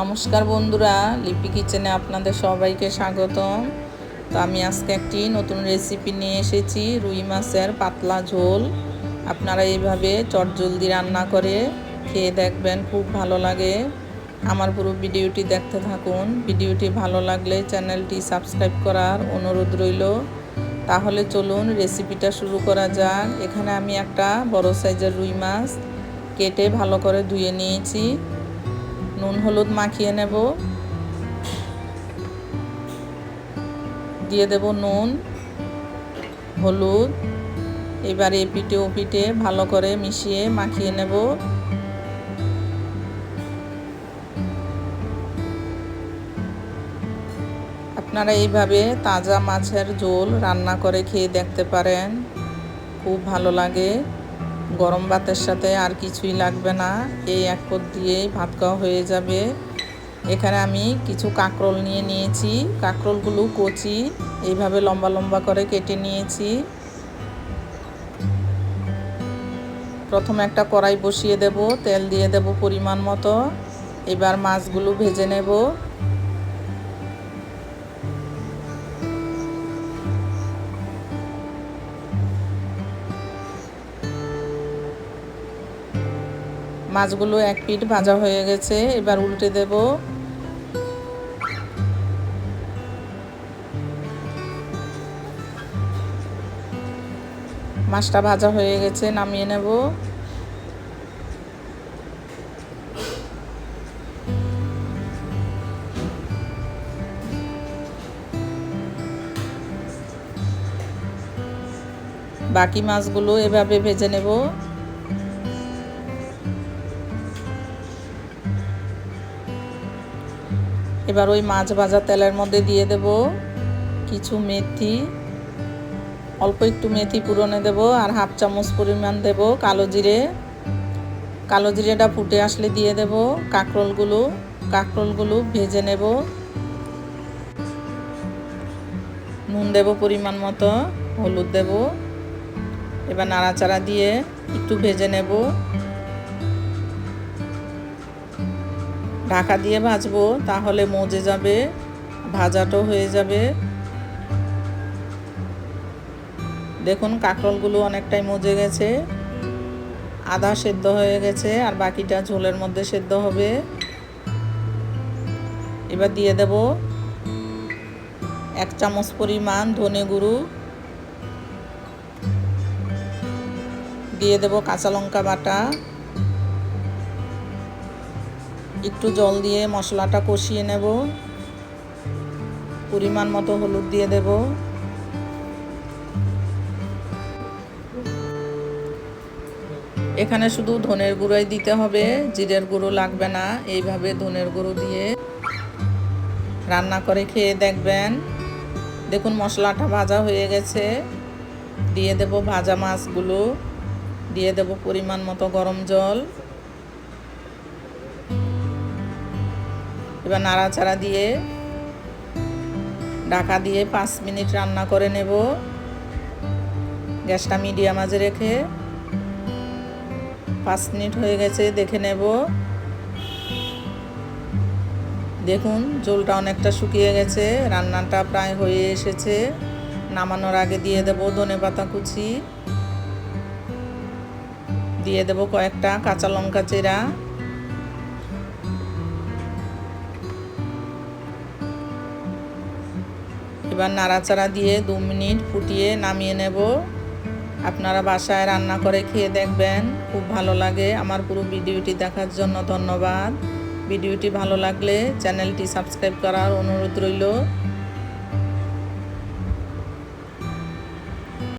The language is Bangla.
নমস্কার বন্ধুরা, লিপি কিচেনে আপনাদের সবাইকে স্বাগতম। তো আমি আজকে একটি নতুন রেসিপি নিয়ে এসেছি, রুই মাছের পাতলা ঝোল। আপনারা এইভাবে চটজলদি রান্না করে খেয়ে দেখবেন, খুব ভালো লাগে। আমার পুরো ভিডিওটি দেখতে থাকুন। ভিডিওটি ভালো লাগলে চ্যানেলটি সাবস্ক্রাইব করার অনুরোধ রইল। তাহলে চলুন রেসিপিটা শুরু করা যাক। এখানে আমি একটা বড় সাইজের রুই মাছ কেটে ভালো করে ধুয়ে নিয়েছি। নুন হলুদ মাখিয়ে নেব। দিয়ে দেব নুন, হলুদ। এবার এ পিঠে ও পিঠে ভালো করে মিশিয়ে মাখিয়ে নেব। আপনারা এইভাবে তাজা মাছের ঝোল রান্না করে খেয়ে দেখতে পারেন। খুব ভালো লাগে। গরম ভাতের সাথে আর কিছুই লাগবে না। এই এক পদ দিয়েই ভাত খাওয়া হয়ে যাবে। এখানে আমি কিছু কাঁকরোল নিয়ে নিয়েছি। কাঁকরোলগুলো কচি, এইভাবে লম্বা লম্বা করে কেটে নিয়েছি। প্রথমে একটা কড়াই বসিয়ে দেব, তেল দিয়ে দেব পরিমাণ মতো। এবার মাছগুলো ভেজে নেব। মাছগুলো এক পিঠ ভাজা হয়ে গেছে, এবার উল্টে দেব। মাছটা ভাজা হয়ে গেছে, নামিয়ে নেব। বাকি মাছগুলো এভাবে ভেজে নেব। এবার ওই মাছ ভাজা তেলের মধ্যে দিয়ে দেব কিছু মেথি, অল্প একটু মেথি পুরনে দেব আর হাফ চামচ পরিমাণ দেব কালো জিরে। কালো জিরেটা ফুটে আসলে দিয়ে দেব কাঁকরোলগুলো। কাঁকরোলগুলো ভেজে নেব। নুন দেব পরিমাণ মতো, হলুদ দেব। এবার নাড়াচাড়া দিয়ে একটু ভেজে নেব। ঢাকা দিয়ে ভাজবো, তাহলে মজে যাবে ভাজাটাও হয়ে যাবে। দেখুন, কাঁকরোলগুলো অনেকটাই মজে গেছে। আদা সেদ্ধ হয়ে গেছে, আর বাকিটা ঝোলের মধ্যে সেদ্ধ হবে। এবার দিয়ে দেব এক চামচ পরিমাণ ধনে গুঁড়ো। দিয়ে দেব কাঁচা লঙ্কা বাটা। একটু জল দিয়ে মশলাটা কষিয়ে নেব। পরিমাণ মতো হলুদ দিয়ে দেব। এখানে শুধু ধনের গুঁড়োই দিতে হবে, জিরের গুঁড়ো লাগবে না, এইভাবে ধনের গুঁড়ো দিয়ে রান্না করে খেয়ে দেখবেন। দেখুন, মশলাটা ভাজা হয়ে গেছে। দিয়ে দেব ভাজা মাছগুলো, দিয়ে দেব পরিমাণ মতো গরম জল। এবার নাড়াচাড়া দিয়ে, ঢাকা দিয়ে পাঁচ মিনিট রান্না করে নেব। গ্যাসটা মিডিয়াম আজে রেখে পাঁচ মিনিট হয়ে গেছে, দেখে নেব। দেখুন, জলটা অনেকটা শুকিয়ে গেছে, রান্নাটা প্রায় হয়ে এসেছে। নামানোর আগে দিয়ে দেব ধনে পাতা কুচি। দিয়ে দেব কয়েকটা কাঁচা লঙ্কা চেরা। এবার নাড়াচাড়া দিয়ে দু মিনিট ফুটিয়ে নামিয়ে নেব। আপনারা বাসায় রান্না করে খেয়ে দেখবেন, খুব ভালো লাগে। আমার পুরো ভিডিওটি দেখার জন্য ধন্যবাদ। ভিডিওটি ভালো লাগলে চ্যানেলটি সাবস্ক্রাইব করার অনুরোধ রইল।